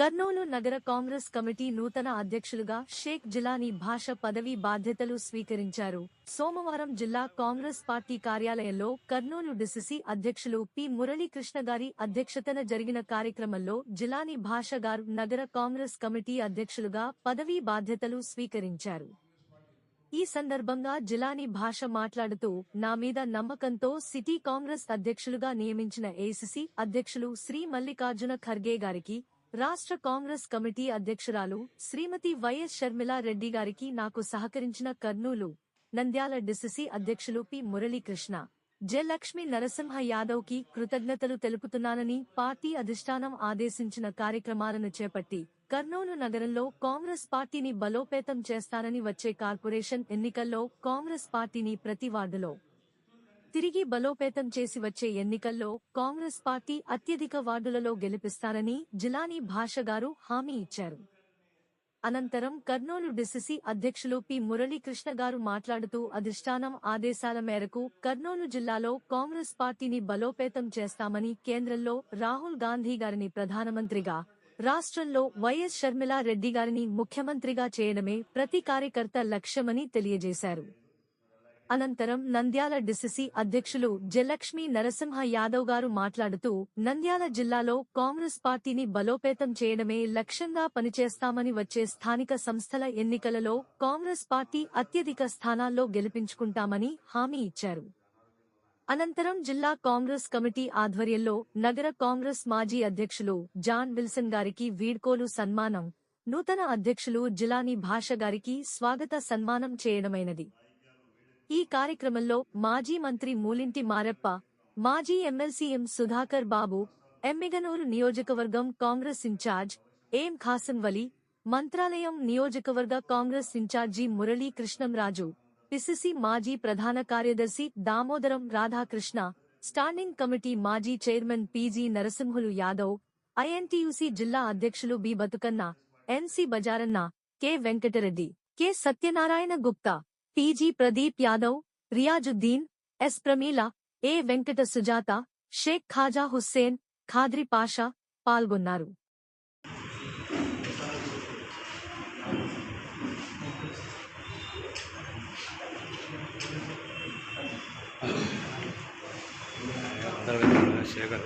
కర్నూలు నగర కాంగ్రెస్ కమిటీ నూతన అధ్యక్షులుగా షేక్ జిలానీ భాష పదవీ బాధ్యతలు స్వీకరించారు. సోమవారం జిల్లా కాంగ్రెస్ పార్టీ కార్యాలయంలో కర్నూలు డిసిసి అధ్యక్షులు పి మురళీకృష్ణ గారి అధ్యక్షతన జరిగిన కార్యక్రమంలో జిలానీ భాష గారు నగర కాంగ్రెస్ కమిటీ అధ్యక్షులుగా పదవీ బాధ్యతలు స్వీకరించారు. ఈ సందర్భంగా జిలానీ భాష మాట్లాడుతూ నా మీద నమ్మకంతో సిటీ కాంగ్రెస్ అధ్యక్షులుగా నియమించిన ఏసీసీ అధ్యక్షులు శ్రీ మల్లికార్జున ఖర్గే గారికి రాష్ట్ర కాంగ్రెస్ కమిటీ అధ్యక్షురాలు శ్రీమతి వైఎస్ షర్మిలా రెడ్డి గారికి నాకు సహకరించిన కర్నూలు నంద్యాల డిసిసి అధ్యక్షులు పి మురళీకృష్ణ జయలక్ష్మి నరసింహ యాదవ్కి కృతజ్ఞతలు తెలుపుతున్నానని పార్టీ అధిష్టానం ఆదేశించిన కార్యక్రమాలను చేపట్టి కర్నూలు నగరంలో కాంగ్రెస్ పార్టీని బలోపేతం చేస్తానని వచ్చే కార్పొరేషన్ ఎన్నికల్లో కాంగ్రెస్ పార్టీని ప్రతి వార్డులో తిరిగి బలోపేతం చేసి వచ్చే ఎన్నికల్లో కాంగ్రెస్ పార్టీ అత్యధిక వార్డులలో గెలిపిస్తారని జిలానీ భాష గారు హామీ ఇచ్చారు. అనంతరం కర్నూలు డిసిసి అధ్యక్షులు పి మురళీకృష్ణ గారు మాట్లాడుతూ అధిష్టానం ఆదేశాల మేరకు కర్నూలు జిల్లాలో కాంగ్రెస్ పార్టీని బలోపేతం చేస్తామని కేంద్రంలో రాహుల్ గాంధీ గారిని ప్రధానమంత్రిగా రాష్ట్రంలో వైఎస్ షర్మిలా రెడ్డి గారిని ముఖ్యమంత్రిగా చేయడమే ప్రతి కార్యకర్త లక్ష్యమని తెలియజేశారు. అనంతరం నంద్యాల డిసిసి అధ్యక్షులు జలక్ష్మి నరసింహ యాదవ్ గారు మాట్లాడుతూ నంద్యాల జిల్లాలో కాంగ్రెస్ పార్టీని బలోపేతం చేయడమే లక్ష్యంగా పనిచేస్తామని వచ్చే స్థానిక సంస్థల ఎన్నికలలో కాంగ్రెస్ పార్టీ అత్యధిక స్థానాల్లో గెలిపించుకుంటామని హామీ ఇచ్చారు. అనంతరం జిల్లా కాంగ్రెస్ కమిటీ ఆధ్వర్యంలో నగర కాంగ్రెస్ మాజీ అధ్యక్షులు జాన్ విల్సన్ గారికి వీడ్కోలు సన్మానం నూతన అధ్యక్షులు జిలాని భాష గారికి స్వాగత సన్మానం చేయడమైనది. ఈ కార్యక్రమంలో మాజీ మంత్రి మూలింటి మారప్ప మాజీ ఎమ్మెల్సీ ఎం సుధాకర్ బాబు ఎమ్మిగనూరు నియోజకవర్గం కాంగ్రెస్ ఇన్ఛార్జ్ ఏం ఖాసన్ వలి మంత్రాలయం నియోజకవర్గ కాంగ్రెస్ ఇన్ఛార్జి మురళీకృష్ణంరాజు పిసిసి మాజీ ప్రధాన కార్యదర్శి దామోదరం రాధాకృష్ణ స్టాండింగ్ కమిటీ మాజీ chairman P G Narasimhulu Yadav INTUC జిల్లా అధ్యక్షులు B Bathukanna N C Bazaranna K Venkatareddy K Satyanarayana Gupta TG Pradeep Yadav Riyazuddin S Pramila A Venkata Sujatha Sheikh Khaja Hussain Khadri Pasha పాల్గొన్నారు శేఖర్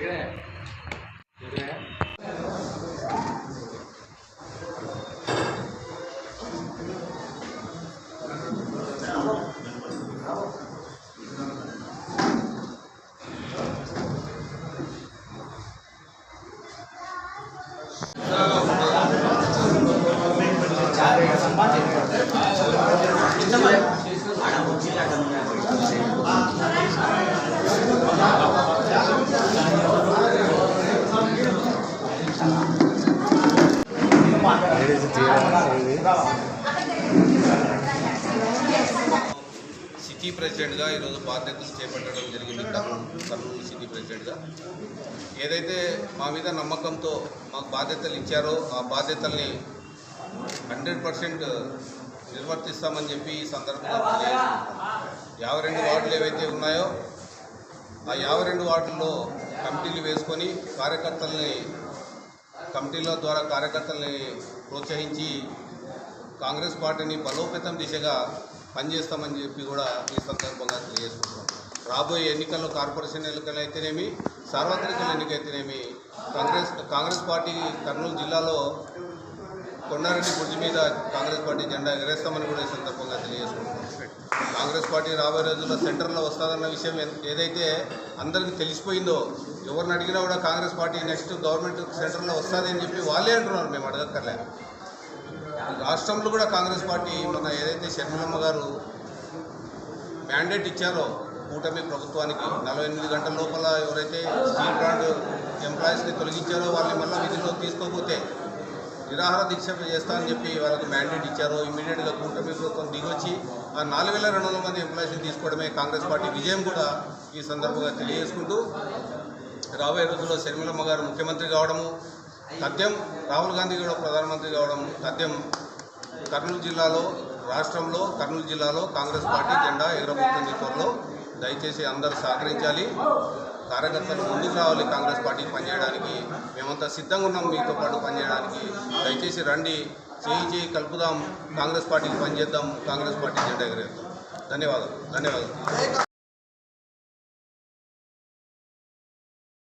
그래? 왜 그래? 괜찮아요. ప్రెసిడెంట్గా ఈరోజు బాధ్యతలు చేపట్టడం జరిగింది. Kurnool Kurnool city ప్రెసిడెంట్గా. ఏదైతే మా మీద నమ్మకంతో మాకు బాధ్యతలు ఇచ్చారో ఆ బాధ్యతల్ని హండ్రెడ్ పర్సెంట్ నిర్వర్తిస్తామని చెప్పి ఈ సందర్భంగా యాభై రెండు వార్డులు ఏవైతే ఉన్నాయో ఆ యాభై రెండు వార్డుల్లో కమిటీలు వేసుకొని కార్యకర్తల్ని కమిటీల ద్వారా కార్యకర్తల్ని ప్రోత్సహించి కాంగ్రెస్ పార్టీని బలోపేతం దిశగా పనిచేస్తామని చెప్పి కూడా ఈ సందర్భంగా తెలియజేసుకుంటున్నాం. రాబోయే ఎన్నికల్లో కార్పొరేషన్ ఎన్నికలు అయితేనేమి సార్వత్రిక ఎన్నిక అయితేనేమి కాంగ్రెస్ కాంగ్రెస్ పార్టీ కర్నూలు జిల్లాలో కొండారెడ్డి బ్రిడ్జి మీద కాంగ్రెస్ పార్టీ జెండా ఎగరేస్తామని కూడా ఈ సందర్భంగా తెలియజేసుకుంటున్నాం. కాంగ్రెస్ పార్టీ రాబోయే రోజుల్లో సెంటర్లో వస్తుందన్న విషయం ఏదైతే అందరికీ తెలిసిపోయిందో ఎవరిని అడిగినా కూడా కాంగ్రెస్ పార్టీ నెక్స్ట్ గవర్నమెంట్ సెంటర్లో వస్తుందని చెప్పి వాళ్ళే అంటున్నారు. మేము అడగక్కర్లే. రాష్ట్రంలో కూడా కాంగ్రెస్ పార్టీ మన ఏదైతే షర్మిలమ్మ గారు మ్యాండేట్ ఇచ్చారో కూటమి ప్రభుత్వానికి నలభై ఎనిమిది గంటల లోపల ఎవరైతే స్టీల్ ప్లాంట్ ఎంప్లాయీస్ని తొలగించారో వాళ్ళని మళ్ళీ విధిలో తీసుకోకపోతే నిరాహార దీక్ష చేస్తా అని చెప్పి వాళ్ళకి మ్యాండేట్ ఇచ్చారో ఇమీడియట్గా కూటమి ప్రభుత్వం దిగొచ్చి ఆ నాలుగు వేల రెండు వందల మంది ఎంప్లాయీస్ని తీసుకోవడమే కాంగ్రెస్ పార్టీ విజయం కూడా ఈ సందర్భంగా తెలియజేసుకుంటూ రాబోయే రోజుల్లో షర్మిలమ్మ గారు ముఖ్యమంత్రి కావడము సత్యం రాహుల్ గాంధీ కూడా ప్రధానమంత్రి కావడం తథ్యం కర్నూలు జిల్లాలో రాష్ట్రంలో కర్నూలు జిల్లాలో కాంగ్రెస్ పార్టీ జెండా ఎగరబోతుంది త్వరలో దయచేసి అందరూ సహకరించాలి. కార్యకర్తలు ముందుకు రావాలి కాంగ్రెస్ పార్టీకి పనిచేయడానికి. మేమంతా సిద్ధంగా ఉన్నాం మీతో పాటు పనిచేయడానికి. దయచేసి రండి. చేయి చేయి కలుపుదాం. కాంగ్రెస్ పార్టీకి పనిచేద్దాం. కాంగ్రెస్ పార్టీ జెండా ఎగరేద్దాం. ధన్యవాదాలు. ధన్యవాదాలు.